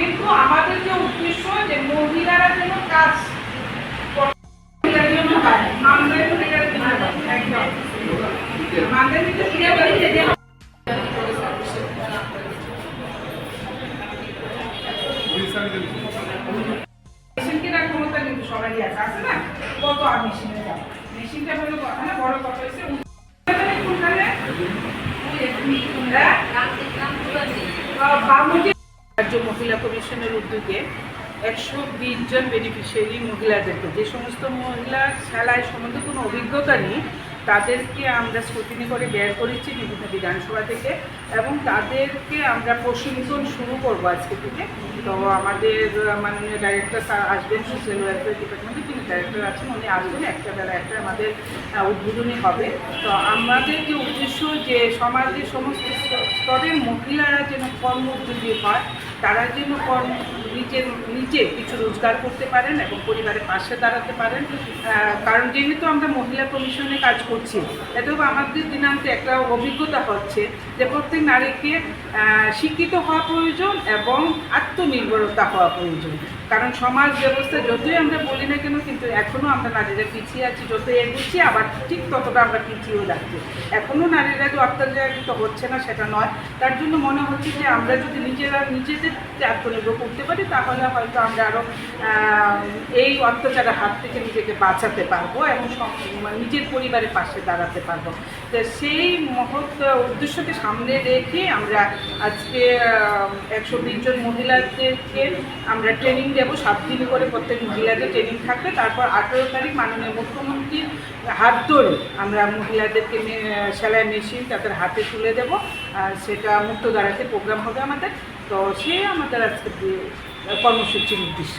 কিন্তু আমাদের যে উদ্দেশ্য যে মহিলারা যেন কাজ হয়। হয়। কিন্তু ফিরে বলছে যে ক্ষমতা কিন্তু সবারই আছে আছে না কত আর মেশিনে যাব মেশিনটা হলো কথা না বড় কথা কোনখানে হ্যাঁ? বামুটি রাজ্য মহিলা কমিশনের উদ্যোগে একশো বিশ জন বেনিফিশিয়ারি মহিলাদেরকে। যে সমস্ত মহিলা খেলায় সম্বন্ধে কোনো অভিজ্ঞতা নেই তাদেরকে আমরা স্ক্রুটিনি করে বের করেছি বিভিন্ন বিধানসভা থেকে এবং তাদেরকে আমরা প্রশিক্ষণ শুরু করব আজকে থেকে। তো আমাদের, মাননীয় ডাইরেক্টর আসবেন সোশ্যাল ওয়েলফেয়ার ডিপার্টমেন্টে তিনি ডাইরেক্টর আছেন, উনি আসবেন একটা বেলা একটা আমাদের উদ্বোধনী হবে। তো আমাদের যে উদ্দেশ্য যে সমাজের সমস্ত স্তরের মহিলারা যেন কর্মোদ্যোগী হয়, তারা যেন কর্ম নিজের নিজে কিছু রোজগার করতে পারেন এবং পরিবারের পাশে দাঁড়াতে পারেন। কারণ যেহেতু আমরা মহিলা কমিশনে কাজ করছি। এতেও আমাদের দিনান্তে একটা অভিজ্ঞতা হচ্ছে যে প্রত্যেক নারীকে শিক্ষিত হওয়া প্রয়োজন এবং আত্মনির্ভরতা হওয়া প্রয়োজন। কারণ সমাজ ব্যবস্থা যতই আমরা বলি না কেন, কিন্তু এখনও আমরা নারীরা পিছিয়ে আছি, যতই এগুচ্ছি, আবার ঠিক ততটা আমরা পিছিয়েও যাচ্ছি। এখনও নারীরা যে অত্যাচারিত হচ্ছে না, সেটা নয়। তার জন্য মনে হচ্ছে যে আমরা যদি নিজেরা, নিজেদের আত্মনির্ভর করতে পারি, তাহলে হয়তো আমরা আরও এই অত্যাচারের হাত থেকে নিজেকে বাঁচাতে পারব এবং মানে নিজের পরিবারের পাশে দাঁড়াতে পারব। তো সেই মহৎ উদ্দেশ্যকে সামনে রেখে আমরা আজকে একশো বিশ জন মহিলাদেরকে আমরা ট্রেনিং দেবো। সাত দিন করে প্রত্যেক মহিলাদের ট্রেনিং থাকবে। তারপর আঠেরো তারিখ মাননীয় মুখ্যমন্ত্রীর হাত ধরে আমরা মহিলাদেরকে সেলাই মেশিন তাদের হাতে তুলে দেবো। আর সেটা মুক্ত দাঁড়াতে প্রোগ্রাম হবে আমাদের। তো সে আমাদের আজকে কর্মসূচির উদ্দেশ্য।